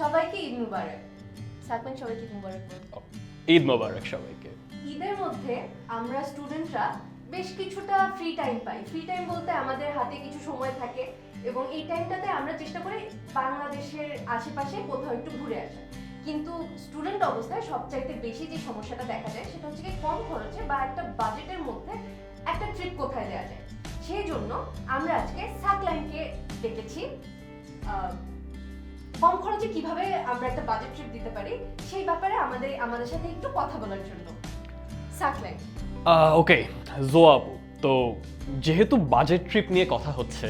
সবাইকে ঈদ মুবারক। সাকমেন সবাইকে ঈদ মুবারক ঈদ মোবারক সবাইকে। ঈদের মধ্যে আমরা স্টুডেন্টরা বেশ কিছুটা ফ্রি টাইম পাই। ফ্রি টাইম বলতে আমাদের হাতে কিছু সময় থাকে এবং এই টাইমটাতে আমরা চেষ্টা করি বাংলাদেশের আশেপাশে কোথাও একটু ঘুরে আসা। কিন্তু স্টুডেন্ট অবস্থায় সবচাইতে বেশি যে সমস্যাটা দেখা যায় সেটা হচ্ছে কম খরচে বা একটা বাজেটের মধ্যে একটা ট্রিপ কোথায় দেওয়া যায়। সেই জন্য আমরা আজকে সাকলাইনকে ডেকেছি কম খরচে কীভাবে আমরা একটা বাজেট ট্রিপ দিতে পারি, সেই ব্যাপারে আমাদের আমাদের সাথে একটু কথা বলার জন্য। ওকে জোয়াবু তো যেহেতু বাজেট ট্রিপ নিয়ে কথা হচ্ছে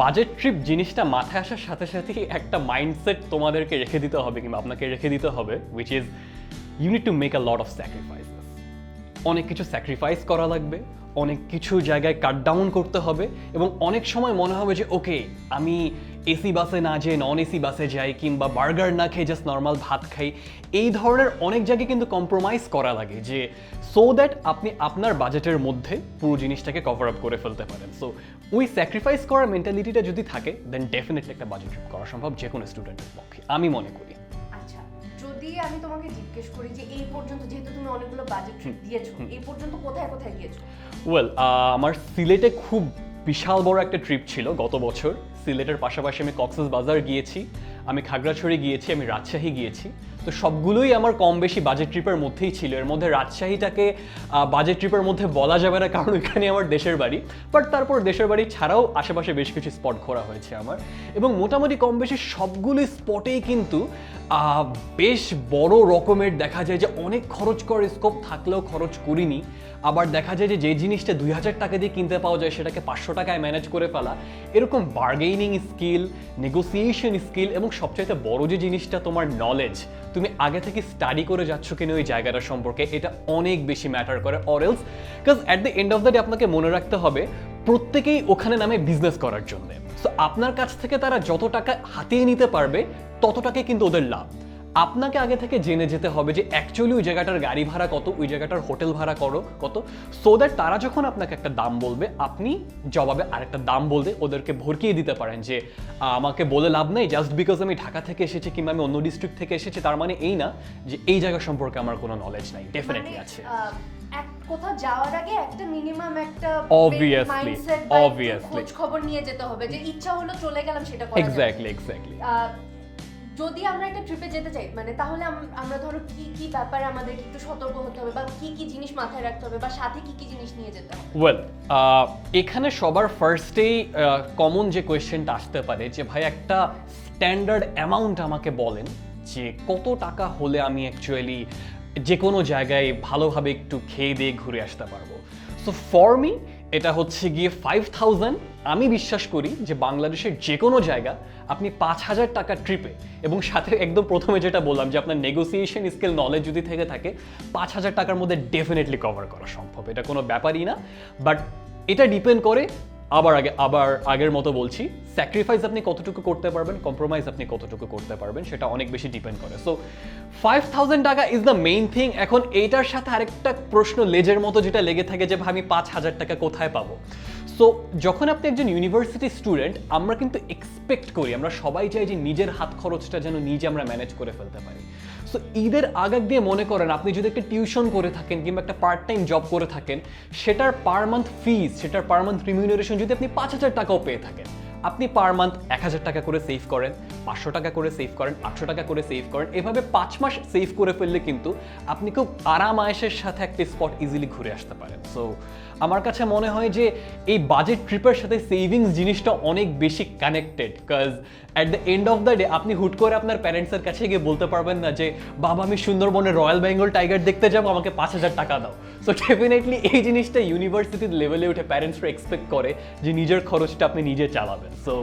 বাজেট ট্রিপ জিনিসটা মাথায় আসার সাথে সাথেই একটা মাইন্ডসেট তোমাদেরকে রেখে দিতে হবে কিংবা আপনাকে রেখে দিতে হবে which is you need to make a lot of sacrifices অনেক কিছু স্যাক্রিফাইস করা লাগবে, অনেক কিছু জায়গায় কাট ডাউন করতে হবে, এবং অনেক সময় মনে হবে যে ওকে আমি এসি বাসে না যেয়ে নন এসি বাসে যাই কিংবা বার্গার না খেয়ে জাস্ট নর্মাল ভাত খাই এই ধরনের অনেক জায়গায় কিন্তু কম্প্রোমাইজ করা লাগে যে সো দ্যাট আপনি আপনার বাজেটের মধ্যে পুরো জিনিসটাকে কভার আপ করে ফেলতে পারেন। সো ওই স্যাক্রিফাইস করার মেন্টালিটিটা যদি থাকে দেন ডেফিনেটলি একটা বাজেট ট্রিপ করা সম্ভব যে কোনো স্টুডেন্টের পক্ষে আমি মনে করি। আচ্ছা যদি আমি তোমাকে জিজ্ঞেস করি যে এই পর্যন্ত যেহেতু তুমি অনেকগুলো বাজেট ট্রিপ দিয়েছ এই পর্যন্ত কোথায় কোথায় গিয়েছো? ওয়েল আমার সিলেটে খুব বিশাল বড় একটা ট্রিপ ছিল গত বছর। সিলেটের পাশাপাশি আমি কক্সেস বাজার গিয়েছি, আমি খাগড়াছড়ি গিয়েছি, আমি রাজশাহী গিয়েছি। তো সবগুলোই আমার কম বেশি বাজেট ট্রিপের মধ্যেই ছিল। এর মধ্যে রাজশাহীটাকে বাজেট ট্রিপের মধ্যে বলা যাবে না, কারণ এখানে আমার দেশের বাড়ি। বাট তারপর দেশের বাড়ি ছাড়াও আশেপাশে বেশ কিছু স্পট ঘোরা হয়েছে আমার। এবং মোটামুটি কম বেশি সবগুলো স্পটেই কিন্তু বেশ বড় রকমের দেখা যায় যে অনেক খরচ করার স্কোপ থাকলেও খরচ করিনি। আবার দেখা যায় যে যে জিনিসটা দুই হাজার টাকা দিয়ে কিনতে পাওয়া যায় সেটাকে পাঁচশো টাকায় ম্যানেজ করে ফেলা, এরকম বার্গেনিং স্কিল নেগোসিয়েশন স্কিল এবং সবচাইতে বড় যে জিনিসটা তোমার নলেজ তুমি আগে থেকে স্টাডি করে যাচ্ছ কিনা ওই জায়গাটা সম্পর্কে এটা অনেক বেশি ম্যাটার করে or else because at the end of the day আপনাকে মনে রাখতে হবে প্রত্যেকেই ওখানে নামে বিজনেস করার জন্য। সো আপনার কাছ থেকে তারা যত টাকা হাতিয়ে নিতে পারবে তত টাকাই কিন্তু ওদের লাভ। আপনাকে আগে থেকে জেনে যেতে হবে যে অ্যাকচুয়ালি ওই জায়গাটার গাড়ি ভাড়া কত ওই জায়গাটার হোটেল ভাড়া করো কত। সো দ্যাট তারা যখন আপনাকে একটা দাম বলবে আপনি জবাবে আরেকটা দাম বলতে ওদেরকে ভরকিয়ে দিতে পারেন যে আমাকে বলে লাভ নেই জাস্ট বিকজ আমি ঢাকা থেকে এসেছি কিংবা আমি অন্য ডিস্ট্রিক্ট থেকে এসেছি তার মানে এই না যে এই জায়গা সম্পর্কে আমার কোনো নলেজ নাই ডেফিনেটলি মানে, আছে। কোথাও যাওয়ার আগে একটা মিনিমাম একটা খোঁজ খবর নিয়ে যেতে হবে যে ইচ্ছা হলো চলে গেলাম সেটা। এক্স্যাক্টলি এক্স্যাক্টলি যদি আমরা একটা ট্রিপে যেতে চাই মানে তাহলে আমরা ধরো কি কি ব্যাপারে আমাদের একটু সতর্ক হতে হবে বা কি কি জিনিস মাথায় রাখতে হবে বা সাথে কি কি জিনিস নিয়ে যেতে হবে? ওয়েল এখানে সবার ফার্স্টেই কমন যে কোয়েশ্চেনটা আসতে পারে যে, ভাই, একটা স্ট্যান্ডার্ড অ্যামাউন্ট আমাকে বলেন যে, কত টাকা হলে আমি অ্যাকচুয়ালি যে কোনো জায়গায় ভালোভাবে একটু খেয়ে দিয়ে ঘুরে আসতে পারব? সো ফর মি এটা হচ্ছে গিয়ে ফাইভ থাউজেন্ড আমি বিশ্বাস করি যে বাংলাদেশের যে কোনো জায়গা আপনি পাঁচ হাজার টাকা ট্রিপে এবং সাথে একদম প্রথমে যেটা বললাম যে আপনার নেগোসিয়েশন স্কিল নলেজ যদি থেকে থাকে, পাঁচ হাজার টাকার মধ্যে ডেফিনেটলি কভার করা সম্ভব। এটা কোনো ব্যাপারই না বাট এটা ডিপেন্ড করে আবার আগে আবার আগের মতো বলছি স্যাক্রিফাইস আপনি কতটুকু করতে পারবেন কম্প্রোমাইজ আপনি কতটুকু করতে পারবেন, সেটা অনেক বেশি ডিপেন্ড করে। So five thousand taka is the main thing এখন এইটার সাথে আরেকটা প্রশ্ন লেজের মতো যেটা লেগে থাকে যে, ভাই, আমি পাঁচ হাজার টাকা কোথায় পাবো? সো যখন আপনি একজন ইউনিভার্সিটি স্টুডেন্ট আমরা কিন্তু এক্সপেক্ট করি, আমরা সবাই চাই যে নিজের হাত খরচটা যেন নিজে আমরা ম্যানেজ করে ফেলতে পারি। সো ঈদের আগ আগ দিয়ে মনে করেন, আপনি যদি একটা টিউশন করে থাকেন কিংবা একটা পার্ট টাইম জব করে থাকেন, সেটার পার মান্থ ফিজ সেটার পার মান্থ রিমিউনারেশন যদি আপনি পাঁচ হাজার টাকাও পেয়ে থাকেন আপনি পার মান্থ এক হাজার টাকা করে সেভ করেন, পাঁচশো টাকা করে সেভ করেন, আটশো টাকা করে সেভ করেন। এভাবে পাঁচ মাস সেভ করে ফেললে কিন্তু আপনি খুব আরাম আয়েসের সাথে একটা স্পট ইজিলি ঘুরে আসতে পারেন। সো আমার কাছে মনে হয় যে এই বাজেট ট্রিপের সাথে সেভিংস জিনিসটা অনেক বেশি কানেক্টেড কাজ at the end of the day আপনি হুট করে আপনার প্যারেন্টসের কাছে গিয়ে বলতে পারবেন না যে, বাবা, আমি সুন্দরবনের রয়্যাল বেঙ্গল টাইগার দেখতে যাব, আমাকে পাঁচ হাজার টাকা দাও। সো ডেফিনেটলি এই জিনিসটা ইউনিভার্সিটির লেভেলে উঠে প্যারেন্টসরা এক্সপেক্ট করে যে নিজের খরচটা আপনি নিজে চালাবেন। সো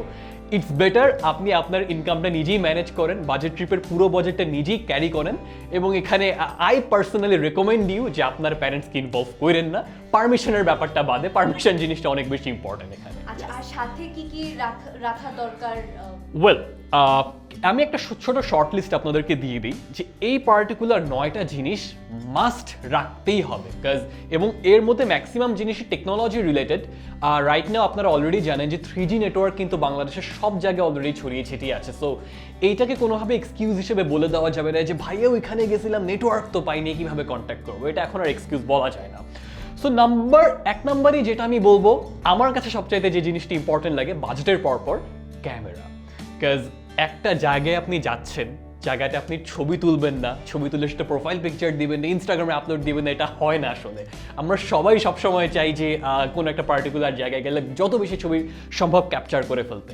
ইটস বেটার আপনি আপনার ইনকামটা নিজেই ম্যানেজ করেন বাজেট ট্রিপের পুরো বাজেটটা নিজেই ক্যারি করেন এবং এখানে আই পার্সোনালি রেকমেন্ড ইউ যে আপনার প্যারেন্টসকে ইনভলভ করেন না। পারমিশনের ব্যাপারটা বাদে পারমিশন জিনিসটা অনেক বেশি ইম্পর্টেন্ট এখানে। আচ্ছা আর সাথে কি কি রাখা দরকার ওয়েল আমি একটা ছোট শর্ট লিস্ট আপনাদেরকে দিয়ে দিই যে এই পার্টিকুলার নয়টা জিনিস মাস্ট রাখতেই হবে কাজ এবং এর মধ্যে ম্যাক্সিমাম জিনিসই টেকনোলজি রিলেটেড আর রাইট নাও আপনারা অলরেডি জানেন যে থ্রি জি নেটওয়ার্ক কিন্তু বাংলাদেশের সব জায়গায় অলরেডি ছড়িয়ে ছিটিয়ে আছে। সো এইটাকে কোনোভাবে এক্সকিউজ হিসেবে বলে দেওয়া যাবে না যে ভাইয়া ওইখানে গেছিলাম নেটওয়ার্ক তো পাইনি কীভাবে কন্ট্যাক্ট করব? এটা এখন আর এক্সকিউজ বলা যায় না। সো নাম্বার এক নাম্বারই যেটা আমি বলব, আমার কাছে সবচাইতে যে জিনিসটি ইম্পর্টেন্ট লাগে বাজেটের পরপর ক্যামেরা বিকজ একটা জায়গায় আপনি যাচ্ছেন, জায়গাতে আপনি ছবি তুলবেন না, ছবি তুলে সেটা প্রোফাইল পিকচার দিবেন না ইনস্টাগ্রামে আপলোড দিবেন না, এটা হয় না আসলে। আমরা সবাই সবসময় চাই যে কোনো একটা পার্টিকুলার জায়গায় গেলে যত বেশি ছবি সম্ভব ক্যাপচার করে ফেলতে।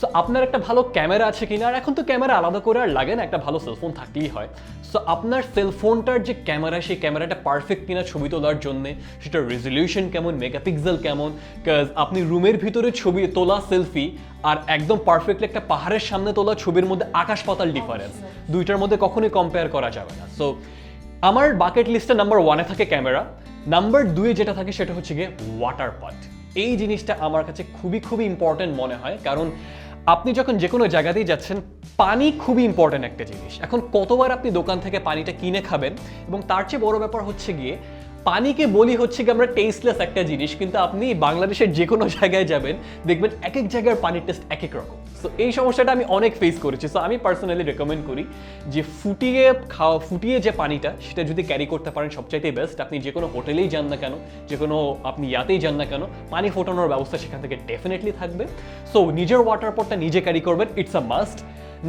সো আপনার একটা ভালো ক্যামেরা আছে কিনা? আর এখন তো ক্যামেরা আলাদা করে আর লাগে না, একটা ভালো সেলফোন থাকলেই হয়। সো আপনার সেলফোনটার যে ক্যামেরা, সেই ক্যামেরাটা পারফেক্ট কিনা ছবি তোলার জন্যে? সেটার রেজলিউশন কেমন? মেগাপিক্সেল কেমন? কাজ আপনি রুমের ভিতরে ছবি তোলা সেলফি আর একদম পারফেক্টলি একটা পাহাড়ের সামনে তোলা ছবির মধ্যে আকাশ পাতাল ডিফারেন্স দুইটার মধ্যে কখনোই কম্পেয়ার করা যাবে না। সো আমার বাকেট লিস্টে নাম্বার ওয়ানে থাকে ক্যামেরা। নাম্বার দুয়ে যেটা থাকে, সেটা হচ্ছে গিয়ে ওয়াটার পাট এই জিনিসটা আমার কাছে খুবই খুবই ইম্পর্টেন্ট মনে হয়। কারণ আপনি যখন যে কোনো জায়গাতেই যাচ্ছেন, পানি খুবই ইম্পর্ট্যান্ট একটা জিনিস। এখন কতবার আপনি দোকান থেকে পানিটা কিনে খাবেন এবং তার চেয়ে বড় ব্যাপার হচ্ছে গিয়ে পানিকে বলি হচ্ছে কি আমরা টেস্টলেস একটা জিনিস, কিন্তু আপনি বাংলাদেশের যে কোনো জায়গায় যাবেন, দেখবেন এক এক জায়গার পানির টেস্ট এক এক রকম। সো এই সমস্যাটা আমি অনেক ফেস করেছি। সো আমি পার্সোনালি রেকমেন্ড করি যে ফুটিয়ে খাওয়া, ফুটিয়ে যে পানিটা, সেটা যদি ক্যারি করতে পারেন, সবচাইতে বেস্ট আপনি যে কোনো হোটেলেই যান না কেন যে কোনো আপনি ইয়াতেই যান না কেন, পানি ফোটানোর ব্যবস্থা সেখান থেকে ডেফিনেটলি থাকবে। সো নিজের ওয়াটার পটটা নিজে ক্যারি করবেন it's a must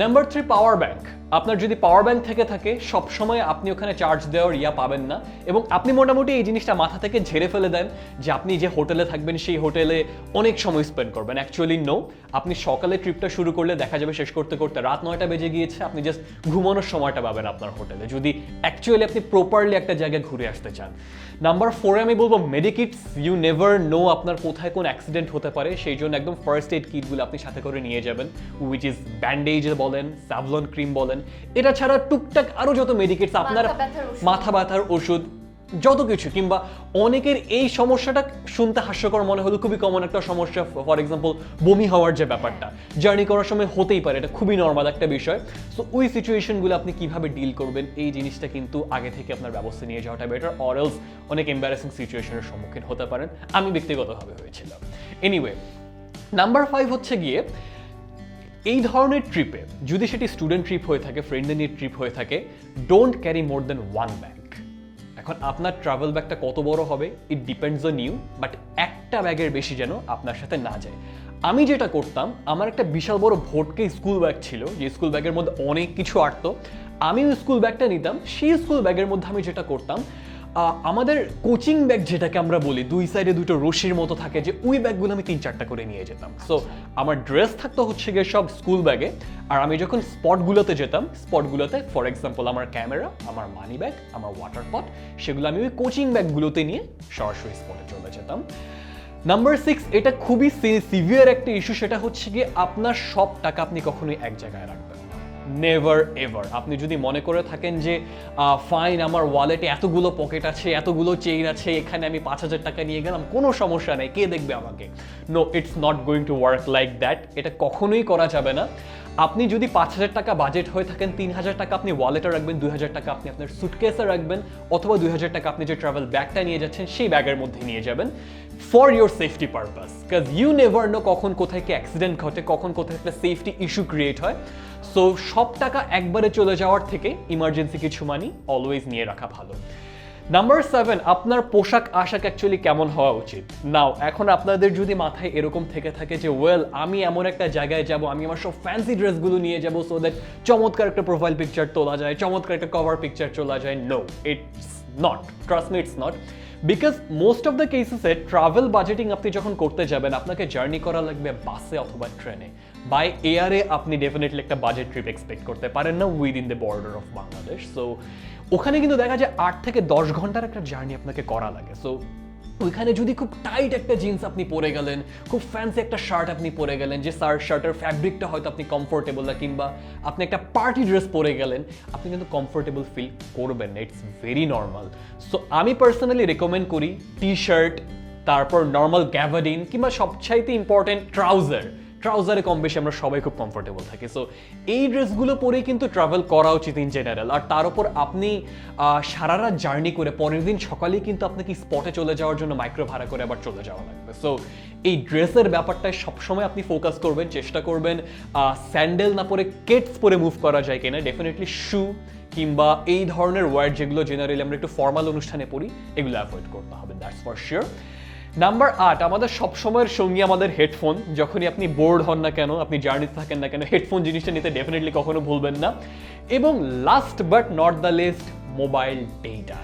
number three power bank আপনার যদি পাওয়ার ব্যাংক থেকে থাকে, সবসময় আপনি ওখানে চার্জ দেওয়ার ইয়া পাবেন না এবং আপনি মোটামুটি এই জিনিসটা মাথা থেকে ঝেড়ে ফেলে দেন যে আপনি যে হোটেলে থাকবেন, সেই হোটেলে অনেক সময় স্পেন্ড করবেন। অ্যাকচুয়ালি নো আপনি সকালে ট্রিপটা শুরু করলে দেখা যাবে শেষ করতে করতে রাত নয়টা বেজে গিয়েছে, আপনি জাস্ট ঘুমানোর সময়টা পাবেন আপনার হোটেলে যদি অ্যাকচুয়ালি আপনি প্রপারলি একটা জায়গায় ঘুরে আসতে চান। নাম্বার ফোরে আমি বলব মেডিকিটস ইউ নেভার নো আপনার কোথায় কোন অ্যাক্সিডেন্ট হতে পারে সেই জন্য একদম ফার্স্ট এড কিটগুলো আপনি সাথে করে নিয়ে যাবেন উইচ ইজ ব্যান্ডেজ বলেন স্যাভলন ক্রিম বলেন এটা ছাড়া টুকটাক আরও যত মেডিকেটস আপনার মাথা ব্যথার ওষুধ। যত কিছু, কিংবা অনেকের এই সমস্যাটা শুনতে হাস্যকর মনে হলো খুবই কমন একটা সমস্যা ফর এক্সাম্পল বমি হওয়ার যে ব্যাপারটা জার্নি করার সময় হতেই পারে, এটা খুবই নর্মাল একটা বিষয়। সো ওই সিচুয়েশনগুলো আপনি কীভাবে ডিল করবেন, এই জিনিসটা কিন্তু আগে থেকে আপনার ব্যবস্থা নিয়ে যাওয়াটা বেটার অর অরেলস অনেক এম্বারাসিং সিচুয়েশনের সম্মুখীন হতে পারেন। আমি ব্যক্তিগতভাবে হয়েছিলাম। এনিওয়ে নাম্বার ফাইভ হচ্ছে গিয়ে, এই ধরনের ট্রিপে যদি সেটি স্টুডেন্ট ট্রিপ হয়ে থাকে ফ্রেন্ডদের নিয়ে ট্রিপ হয়ে থাকে don't carry more than one bag এখন আপনার ট্রাভেল ব্যাগটা কত বড় হবে? It depends on you but একটা ব্যাগের বেশি যেন আপনার সাথে না যায়। আমি যেটা করতাম, আমার একটা বিশাল বড় ভোটকে স্কুল ব্যাগ ছিল, যে স্কুল ব্যাগের মধ্যে অনেক কিছু আটতো। আমি স্কুল ব্যাগটা নিতাম, সেই স্কুল ব্যাগের মধ্যে আমি যেটা করতাম আমাদের কোচিং ব্যাগ যেটাকে আমরা বলি, দুই সাইডে দুটো রশির মতো থাকে যে ওই ব্যাগগুলো আমি তিন চারটা করে নিয়ে যেতাম। সো আমার ড্রেস থাকতো হচ্ছে গিয়ে সব স্কুল ব্যাগে আর আমি যখন স্পটগুলোতে যেতাম স্পটগুলোতে ফর এক্সাম্পল আমার ক্যামেরা আমার মানি ব্যাগ আমার ওয়াটার পট সেগুলো আমি ওই কোচিং ব্যাগগুলোতে নিয়ে সরাসরি স্পটে চলে যেতাম। নাম্বার সিক্স এটা খুবই সিভিয়ার একটা ইস্যু সেটা হচ্ছে গিয়ে আপনার সব টাকা আপনি কখনোই এক জায়গায় রাখবেন নেভার এভার আপনি যদি মনে করে থাকেন যে ফাইন আমার ওয়ালেটে এতগুলো পকেট আছে, এতগুলো চেইন আছে, এখানে আমি পাঁচ হাজার টাকা নিয়ে গেলাম, কোনো সমস্যা নেই, কে দেখবে আমাকে? No it's not going to work like that এটা কখনোই করা যাবে না। আপনি যদি পাঁচ হাজার টাকা বাজেট হয়ে থাকেন, তিন হাজার টাকা আপনি ওয়ালেটে রাখবেন, দুই হাজার টাকা আপনি আপনার সুটকেসে রাখবেন, অথবা দুই হাজার টাকা আপনি যে ট্রাভেল ব্যাগটা নিয়ে যাচ্ছেন, সেই ব্যাগের মধ্যে নিয়ে যাবেন। ফর ইউর সেফটি পারপাস কাজ ইউ নেভার নো কখন কোথায় কি অ্যাক্সিডেন্ট ঘটে, কখন কোথায় একটা সেফটি ইস্যু ক্রিয়েট হয়। সো সব টাকা একবারে চলে যাওয়ার থেকে ইমার্জেন্সি কিছু মানি অলওয়েজ নিয়ে রাখা ভালো। নাম্বার সেভেন আপনার পোশাক আশাক অ্যাকচুয়ালি কেমন হওয়া উচিত? নাও এখন আপনাদের যদি মাথায় এরকম থেকে থাকে যে ওয়েল আমি এমন একটা জায়গায় যাব, আমি আমার সব ফ্যান্সি ড্রেসগুলো নিয়ে যাব সো দ্যাট চমৎকার একটা প্রোফাইল পিকচার তোলা যায়, চমৎকার একটা কভার পিকচার তোলা যায়। No it's not trust me it's not because most of the কেসেসে travel budgeting আপনি যখন করতে যাবেন, আপনাকে জার্নি করা লাগবে বাসে অথবা ট্রেনে বাই এয়ারে আপনি ডেফিনেটলি একটা বাজেট ট্রিপ এক্সপেক্ট করতে পারেন না within the border of Bangladesh so ওখানে কিন্তু দেখা যায় আট থেকে দশ ঘণ্টার একটা জার্নি আপনাকে করা লাগে। সো ওইখানে যদি খুব টাইট একটা জিন্স আপনি পরে গেলেন, খুব ফ্যান্সি একটা শার্ট আপনি পরে গেলেন, যে শার্ট শার্টের ফ্যাব্রিকটা হয়তো আপনি কমফোর্টেবল না কিংবা আপনি একটা পার্টি ড্রেস পরে গেলেন, আপনি কিন্তু কমফোর্টেবল ফিল করবেন না ইটস ভেরি নর্মাল সো আমি পার্সোনালি রেকমেন্ড করি টি শার্ট তারপর নর্মাল গ্যাভারিন কিংবা সবচাইতে ইম্পর্টেন্ট ট্রাউজার ট্রাউজারে কম বেশি আমরা সবাই খুব কমফোর্টেবল থাকি। সো এই ড্রেসগুলো পরেই কিন্তু ট্রাভেল করা উচিত ইন জেনারেল আর তার উপর আপনি সারা রাত জার্নি করে পরের দিন সকালেই কিন্তু আপনাকে স্পটে চলে যাওয়ার জন্য মাইক্রো ভাড়া করে আবার চলে যাওয়া লাগবে। সো এই ড্রেসের ব্যাপারটায় সবসময় আপনি ফোকাস করবেন, চেষ্টা করবেন স্যান্ডেল না পরে কেটস পরে মুভ করা যায় কিনা। ডেফিনেটলি শু কিংবা এই ধরনের ওয়ার্ড যেগুলো জেনারেলি আমরা একটু ফর্মাল অনুষ্ঠানে পড়ি এগুলো অ্যাভয়েড করতে হবে দ্যাটস ফর শিওর নাম্বার আট আমাদের সবসময়ের সঙ্গী আমাদের হেডফোন যখনই আপনি বোর্ড হন না কেন, আপনি জার্নিতে থাকেন না কেন হেডফোন জিনিসটা নিতে ডেফিনেটলি কখনো ভুলবেন না। এবং last but not the least mobile data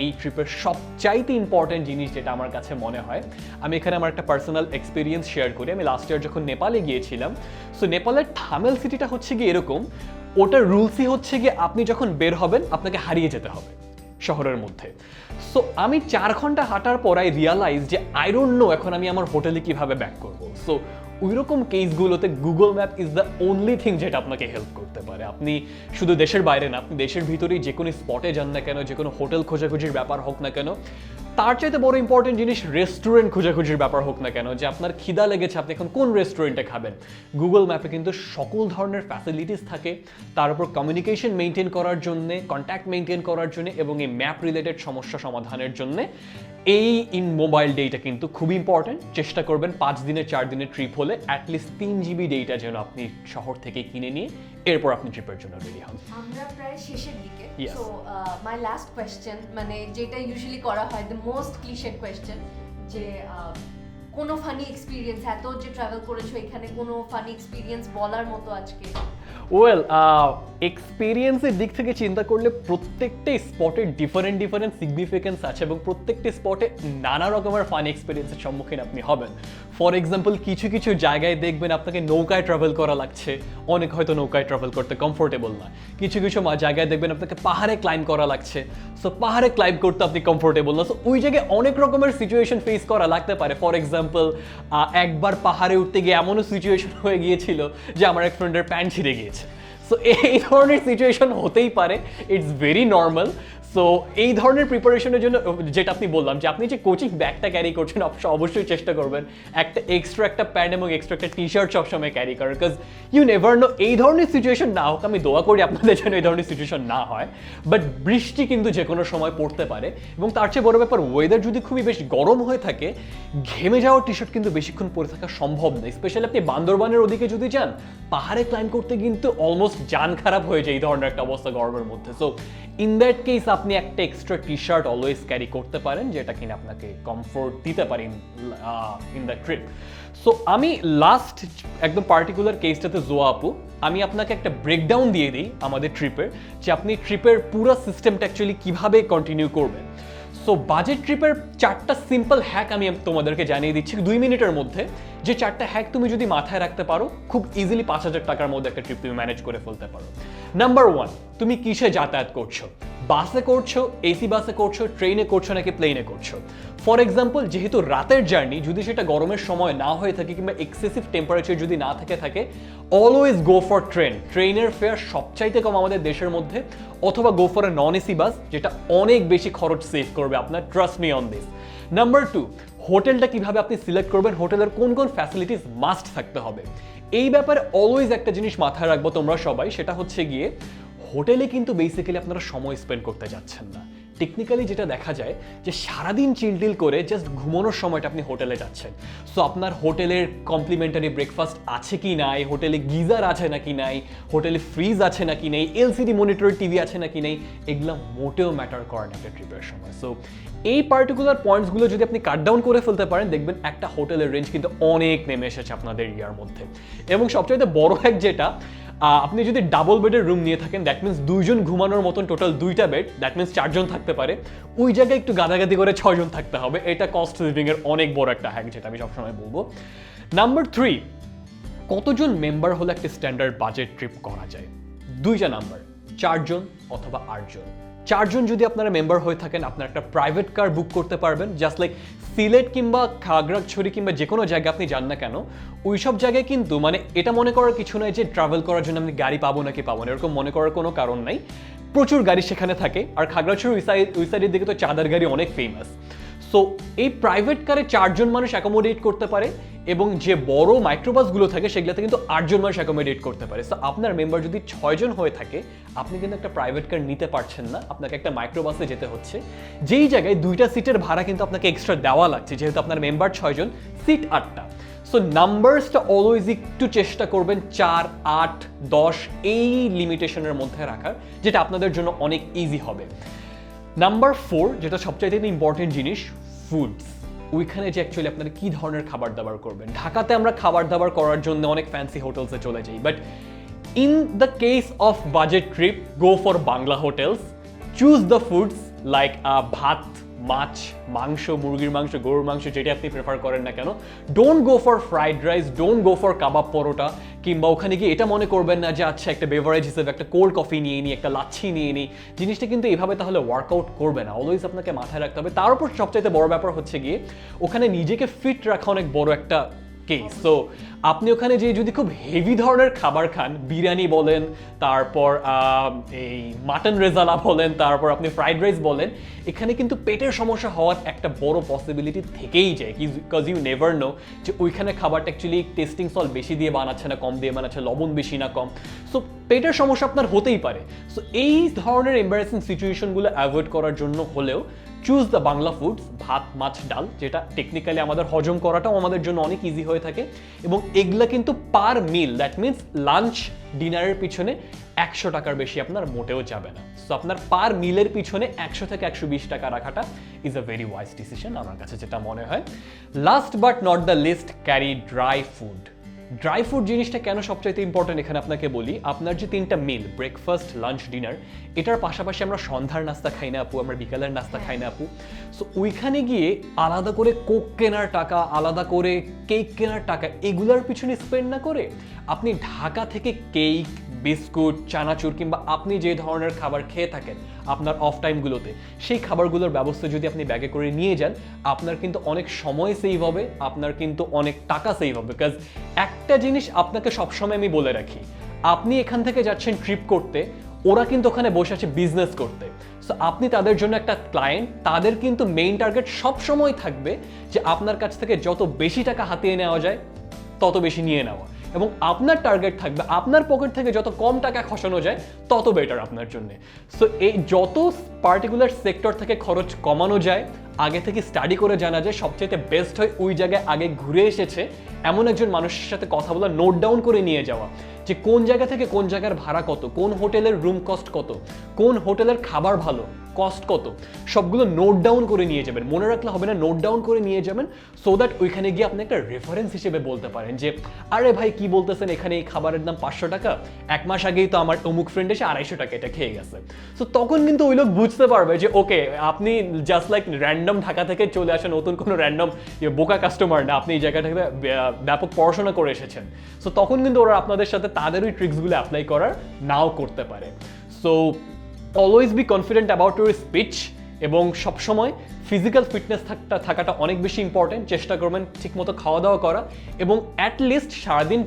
এই ট্রিপের সবচাইতে ইম্পর্টেন্ট জিনিস যেটা আমার কাছে মনে হয়। আমি এখানে আমার একটা পার্সোনাল এক্সপিরিয়েন্স শেয়ার করি। আমি লাস্ট ইয়ার যখন নেপালে গিয়েছিলাম সো নেপালের থামেল সিটিটা হচ্ছে গিয়ে এরকম। ওটার রুলসই হচ্ছে গিয়ে আপনি যখন বের হবেন, আপনাকে হারিয়ে যেতে হবে। শহরের মধ্যে। সো আমি চার ঘণ্টা হাঁটার পর আই রিয়ালাইজ যে আই ডোন্ট নো এখন আমি আমার হোটেলে কীভাবে ব্যাক করব। সো ওই রকম কেসগুলোতে Google map is the only thing যেটা আপনাকে হেল্প করতে পারে। আপনি শুধু দেশের বাইরে না, আপনি দেশের ভিতরেই যে কোনো স্পটে যান না কেন, যে কোনো হোটেল খোঁজাখুঁজির ব্যাপার হোক না কেন তার চাইতে বড় ইম্পর্টেন্ট জিনিস রেস্টুরেন্ট খোঁজাখুঁজির ব্যাপার হোক না কেন, যে আপনার খিদা লেগেছে, আপনি এখন কোন রেস্টুরেন্টে খাবেন? গুগল ম্যাপে কিন্তু সকল ধরনের ফ্যাসিলিটিস থাকে। তার উপর কমিউনিকেশন মেনটেন করার জন্য কন্ট্যাক্ট মেনটেন করার জন্য এবং এই ম্যাপ রিলেটেড সমস্যা সমাধানের জন্য এই ইন মোবাইল ডেটা কিন্তু খুব ইম্পর্টেন্ট চেষ্টা করবেন পাঁচ দিনের, চার দিনের ট্রিপ হলে অ্যাটলিস্ট তিন জিবি ডেটা যেন আপনি শহর থেকে কিনে নিয়ে এরপর আপনি ট্রিপের জন্য রেডি হন। আমরা প্রায় শেষের দিকে Yes. So my last question মানে যেটা ইউজুয়ালি করা হয় দ্য মোস্ট ক্লিশেড কোয়েশ্চেন যে আহ, কোনো ফানি এক্সপিরিয়েন্স এত যে ট্রাভেল করেছ এখানে কোনো ফানি এক্সপিরিয়েন্স বলার মতো আজকে ওয়েল এক্সপিরিয়েন্সের দিক থেকে চিন্তা করলে প্রত্যেকটা স্পটের ডিফারেন্ট ডিফারেন্ট সিগনিফিকেন্স আছে এবং প্রত্যেকটি স্পটে নানা রকমের ফান এক্সপিরিয়েন্সের সম্মুখীন আপনি হবেন। ফর এক্সাম্পল কিছু কিছু জায়গায় দেখবেন আপনাকে নৌকায় ট্রাভেল করা লাগছে। অনেক হয়তো নৌকায় ট্রাভেল করতে কমফোর্টেবল না। কিছু কিছু জায়গায় দেখবেন আপনাকে পাহাড়ে ক্লাইম্ব করা লাগছে। সো পাহাড়ে ক্লাইম্ব করতে আপনি কমফোর্টেবল না। সো ওই জায়গায় অনেক রকমের সিচুয়েশন ফেস করা লাগতে পারে। ফর এক্সাম্পল একবার পাহাড়ে উঠতে গিয়ে এমনও সিচুয়েশন হয়ে গিয়েছিল যে আমার এক ফ্রেন্ডের প্যান্ট ছিঁড়ে গিয়েছে। সো এই ধরনের সিচুয়েশন হতেই পারে। ইটস ভেরি নর্মাল সো এই ধরনের প্রিপারেশনের জন্য, যেটা আপনি বললাম যে আপনি যে কোচিং ব্যাগটা ক্যারি করছেন, অবশ্য- অবশ্যই চেষ্টা করবেন। একটা এক্সট্রা একটা প্যান্ট এবং এক্সট্রা একটা টি শার্ট সবসময় ক্যারি করার। বিকজ ইউ নেভার নো এই ধরনের সিচুয়েশন না হোক, আমি দোয়া করি আপনাদের জন্য এই ধরনের সিচুয়েশন না হয়। বাট বৃষ্টি কিন্তু যে কোনো সময় পড়তে পারে এবং তার চেয়ে বড় ব্যাপার ওয়েদার যদি খুবই বেশ গরম হয়ে থাকে, ঘেমে যাওয়ার টি শার্ট কিন্তু বেশিক্ষণ পরে থাকা সম্ভব নয় স্পেশালি আপনি বান্দরবানের ওদিকে যদি যান, পাহাড়ে ক্লাইম্ব করতে কিন্তু অলমোস্ট জান খারাপ হয়ে যায় এই ধরনের একটা অবস্থা গরমের মধ্যে। সো ইন দ্যাট কেস আপনি একটা extra T shirt always carry করতে পারেন, যেটা কিনা আপনাকে কমফোর্ট দিতে পারেন ইন দ্য ট্রিপ সো আমি লাস্ট একদম পার্টিকুলার কেসটাতে জোয়া আপু, আমি আপনাকে একটা ব্রেকডাউন দিয়ে দিই আমাদের ট্রিপের যে আপনি ট্রিপের পুরো সিস্টেমটা অ্যাকচুয়ালি কীভাবে কন্টিনিউ করবেন। সো বাজেট ট্রিপের চারটা সিম্পল হ্যাক আমি তোমাদেরকে জানিয়ে দিচ্ছি। দুই মিনিটের মধ্যে যে চারটা হ্যাক তুমি যদি মাথায় রাখতে পারো, খুব ইজিলি পাঁচ হাজার টাকার মধ্যে একটা ট্রিপ তুমি ম্যানেজ করে ফেলতে পারো। নাম্বার ওয়ান তুমি কিসে যাতায়াত করছ? বাসে করছ এসি বাসে করছ ট্রেনে করছ নাকি প্লেনে করছ? ফর এক্সাম্পল, যেহেতু রাতের জার্নি, যদি সেটা গরমের সময় না হয়ে থাকে কিংবা এক্সেসিভ টেম্পারেচার যদি না থেকে থাকে অলওয়েজ গো ফর ট্রেন ট্রেনের ফেয়ার সবচাইতে কম আমাদের দেশের মধ্যে, অথবা go for a non AC bus যেটা অনেক বেশি খরচ সেভ করবে আপনার trust me on this number two হোটেলটা কীভাবে আপনি সিলেক্ট করবেন? হোটেলের কোন কোন ফ্যাসিলিটিস মাস্ট থাকতে হবে? এই ব্যাপারে অলওয়েজ একটা জিনিস মাথায় রাখব তোমরা সবাই, সেটা হচ্ছে গিয়ে, হোটেলে কিন্তু বেসিক্যালি আপনারা সময় স্পেন্ড করতে যাচ্ছেন না। টেকনিক্যালি যেটা দেখা যায় যে সারাদিন চিলটিল করে জাস্ট ঘুমানোর সময়টা আপনি হোটেলে যাচ্ছেন। সো আপনার হোটেলের কমপ্লিমেন্টারি ব্রেকফাস্ট আছে কি নাই? হোটেলে গিজার আছে নাকি নাই? হোটেলে ফ্রিজ আছে নাকি নেই? এলসিডি মনিটর টিভি আছে নাকি নেই? এগুলো মোটেও ম্যাটার করে না একটা ট্রিপের সময়। সো এই পার্টিকুলার পয়েন্টসগুলো যদি আপনি কাট ডাউন করে ফেলতে পারেন, দেখবেন একটা হোটেলের রেঞ্জ কিন্তু অনেক নেমে এসেছে আপনাদের ইয়ার মধ্যে। এবং সবচাইতে বড় এক যেটা আপনি যদি ডাবল বেডের রুম নিয়ে থাকেন দ্যাট মিন্স দুইজন ঘুমানোর মতন টোটাল দুইটা বেড দ্যাট মিন্স চারজন থাকতে পারে। ওই জায়গায় একটু গাদাগাদি করে ছয়জন থাকতে হবে। এটা কস্ট লিভিং এর অনেক বড় একটা হ্যাক যেটা আমি সবসময় বলব। নাম্বার থ্রি কতজন মেম্বার হলে একটা স্ট্যান্ডার্ড বাজেট ট্রিপ করা যায়? দুইটা নাম্বার চারজন অথবা আটজন। চারজন যদি আপনারা মেম্বার হয়ে থাকেন, আপনারা একটা প্রাইভেট কার বুক করতে পারবেন। জাস্ট লাইক সিলেট কিংবা খাগড়াছড়ি কিংবা যে কোনো জায়গায় আপনি যান না কেন ওই সব জায়গায় কিন্তু মানে এটা মনে করার কিছু নয় যে ট্রাভেল করার জন্য আমি গাড়ি পাবো নাকি পাবো না, এরকম মনে করার কোনো কারণ নাই। প্রচুর গাড়ি সেখানে থাকে। আর খাগড়াছড়ি ওই সাইড ওই সাইডের দিকে তো চাঁদার গাড়ি অনেক ফেমাস সো এই প্রাইভেট কারে চারজন মানুষ অ্যাকোমোডেট করতে পারে এবং যে বড় মাইক্রোবাসগুলো থাকে সেগুলোতে কিন্তু আটজন মানুষ অ্যাকোমোডেট করতে পারে। সো আপনার মেম্বার যদি ছয়জন হয়ে থাকে, আপনি কিন্তু একটা প্রাইভেট কার নিতে পারছেন না। আপনাকে একটা মাইক্রোবাসে যেতে হচ্ছে। যেই জায়গায় দুইটা সিটের ভাড়া কিন্তু আপনাকে এক্সট্রা দেওয়া লাগছে, যেহেতু আপনার মেম্বার ছয়জন সিট আটটা। সো নাম্বারসটা অলওয়েজ একটু চেষ্টা করবেন চার, আট, দশ, এই লিমিটেশনের মধ্যে রাখার, যেটা আপনাদের জন্য অনেক ইজি হবে। নাম্বার ফোর যেটা সবচাইতে ইম্পর্টেন্ট জিনিস ফুডস ওইখানে যে অ্যাকচুয়ালি আপনারা কি ধরনের খাবার দাবার করবেন? ঢাকাতে আমরা খাবার দাবার করার জন্য অনেক ফ্যান্সি হোটেলসে চলে যাই but in the case of budget trip go for Bangla hotels choose the foods like bhat, machh, mangsho, মুরগির মাংস, গরুর মাংস, যেটা আপনি প্রেফার করেন না কেন don't go for fried rice don't go for kebab paratha কিংবা ওখানে গিয়ে এটা মনে করবেন না যে আচ্ছা একটা বেভারেজ হিসেবে একটা কোল্ড কফি নিয়ে নিই, একটা লাচ্ছি নিয়ে নিই। জিনিসটা কিন্তু এভাবে তাহলে ওয়ার্কআউট করবে না। অলওয়েজ আপনাকে মাথায় রাখতে হবে। তার উপর সবচাইতে বড় ব্যাপার হচ্ছে গিয়ে, ওখানে নিজেকে ফিট রাখা অনেক বড় একটা কেস সো আপনি ওখানে যে যদি খুব হেভি ধরনের খাবার খান, বিরিয়ানি বলেন, তারপর এই মাটন রেজালা বলেন, তারপর আপনি ফ্রাইড রাইস বলেন, এখানে কিন্তু পেটের সমস্যা হওয়ার একটা বড় পসিবিলিটি থেকেই যায় বিকজ ইউ নেভার নো যে ওইখানে খাবারটা অ্যাকচুয়ালি টেস্টিং সল বেশি দিয়ে বানাচ্ছে না, কম দিয়ে বানাচ্ছে, লবণ বেশি না, কম। সো পেটের সমস্যা আপনার হতেই পারে। সো এই ধরনের এম্বারেসিং সিচুয়েশনগুলো অ্যাভয়েড করার জন্য হলেও চুজ দ্য বাংলা ফুডস ভাত, মাছ, ডাল, যেটা টেকনিক্যালি আমাদের হজম করাটাও আমাদের জন্য অনেক ইজি হয়ে থাকে, এবং এগুলা কিন্তু per meal that means lunch ডিনারের পিছনে একশো টাকার বেশি আপনার মোটেও যাবে না। সো আপনার পার মিলের পিছনে একশো থেকে একশো বিশ টাকা রাখাটা is a very wise decision আমার কাছে যেটা মনে হয়। Last but not the least carry dry food dry fruit জিনিসটা কেন সবচাইতে ইম্পর্টেন্ট এখানে আপনাকে বলি? আপনার যে তিনটা মিল ব্রেকফাস্ট লাঞ্চ ডিনার এটার পাশাপাশি আমরা সন্ধ্যার নাস্তা খাই না আপু আমরা বিকালের নাস্তা খাই না আপু। সো ওইখানে গিয়ে আলাদা করে কোক কেনার টাকা আলাদা করে কেক কেনার টাকা এগুলোর পিছনে স্পেন্ড না করে আপনি ঢাকা থেকে কেক বিস্কুট, চানাচুর কিংবা আপনি যে ধরনের খাবার খেয়ে থাকেন আপনার অফ টাইমগুলোতে সেই খাবারগুলোর ব্যবস্থা যদি আপনি ব্যাগে করে নিয়ে যান, আপনার কিন্তু অনেক সময় সেভ হবে, আপনার কিন্তু অনেক টাকা সেভ হবে। বিকজ একটা জিনিস আপনাকে সবসময় আমি বলে রাখি, আপনি এখান থেকে যাচ্ছেন ট্রিপ করতে, ওরা কিন্তু ওখানে বসে আছে বিজনেস করতে। সো আপনি তাদের জন্য একটা ক্লায়েন্ট তাদের কিন্তু মেইন টার্গেট সব সময় থাকবে যে আপনার কাছ থেকে যত বেশি টাকা হাতিয়ে নেওয়া যায়, তত বেশি নিয়ে নেওয়া। এবং আপনার টার্গেট থাকবে, আপনার পকেট থেকে যত কম টাকা খসানো যায়, তত বেটার আপনার জন্য। সো এই যত পার্টিকুলার সেক্টর থেকে খরচ কমানো যায়, আগে থেকে স্টাডি করে জানা যায় সবচেয়ে বেস্ট হয় ওই জায়গায় আগে ঘুরে এসেছে এমন একজন মানুষের সাথে কথা বলা নোট ডাউন করে নিয়ে যাওয়া। যে কোন জায়গা থেকে কোন জায়গার ভাড়া কত, কোন হোটেলের রুম কস্ট কত, কোন হোটেলের খাবার ভালো কস্ট কত? সবগুলো নোট ডাউন করে নিয়ে যাবেন। মনে রাখলে হবে না নোট ডাউন করে নিয়ে যাবেন সো দ্যাট ওইখানে গিয়ে আপনি একটা রেফারেন্স হিসেবে বলতে পারেন যে, আরে ভাই, কি বলতেছেন? এখানে এই খাবারের দাম পাঁচশো টাকা। এক মাস আগেই তো আমার অমুক ফ্রেন্ড এসে আড়াইশো টাকা এটা খেয়ে গেছে। সো তখন কিন্তু ওই লোক বুঝতে পারবে যে ওকে আপনি জাস্ট লাইক র্যান্ডম ঢাকা থেকে চলে আসা নতুন কোনো র্যান্ডম বোকা কাস্টমার না। আপনি এই জায়গাটাকে ব্যাপক পড়াশোনা করে এসেছেন। সো তখন কিন্তু ওরা আপনাদের সাথে তাদের ওই ট্রিক্সগুলো অ্যাপ্লাই করার নাও করতে পারে। So always be confident about your speech এবং সবসময় ফিজিক্যাল ফিটনেস থাকটা, থাকাটা অনেক বেশি ইম্পর্টেন্ট চেষ্টা করবেন ঠিকমতো খাওয়া দাওয়া করা এবং অ্যাটলিস্ট সারাদিন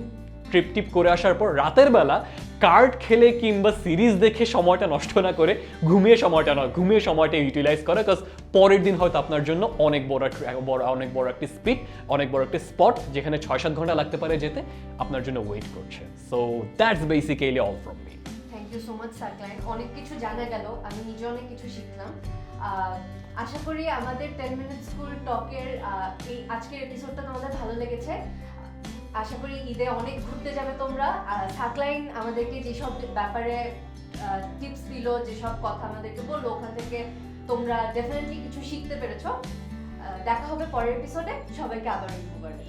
ট্রিপ টিপ করে আসার পর রাতের বেলা কার্ড খেলে কিংবা সিরিজ দেখে সময়টা নষ্ট না করে ঘুমিয়ে সময়টা নয়, ঘুমিয়ে সময়টা ইউটিলাইজ করে বিকজ পরের দিন হয়তো আপনার জন্য অনেক বড় বড়, অনেক বড় একটি স্পিড অনেক বড় একটি স্পট যেখানে ছয় সাত ঘণ্টা লাগতে পারে যেতে আপনার জন্য ওয়েট করছে। So that's basically all from me thank you so much Saklain অনেক কিছু জানা গেল। আমি নিজে অনেক কিছু শিখলাম। আশা করি আমাদের টেন মিনিট স্কুল টকের এই আজকের এপিসোডটা তোমাদের ভালো লেগেছে। আশা করি ঈদে অনেক ঘুরতে যাবে তোমরা। সাকলাইন আমাদেরকে যেসব ব্যাপারে টিপস দিল, যেসব কথা আমাদেরকে বলল, ওখান থেকে তোমরা ডেফিনেটলি কিছু শিখতে পেরেছ। দেখা হবে পরের এপিসোডে সবাইকে আবার মুবারক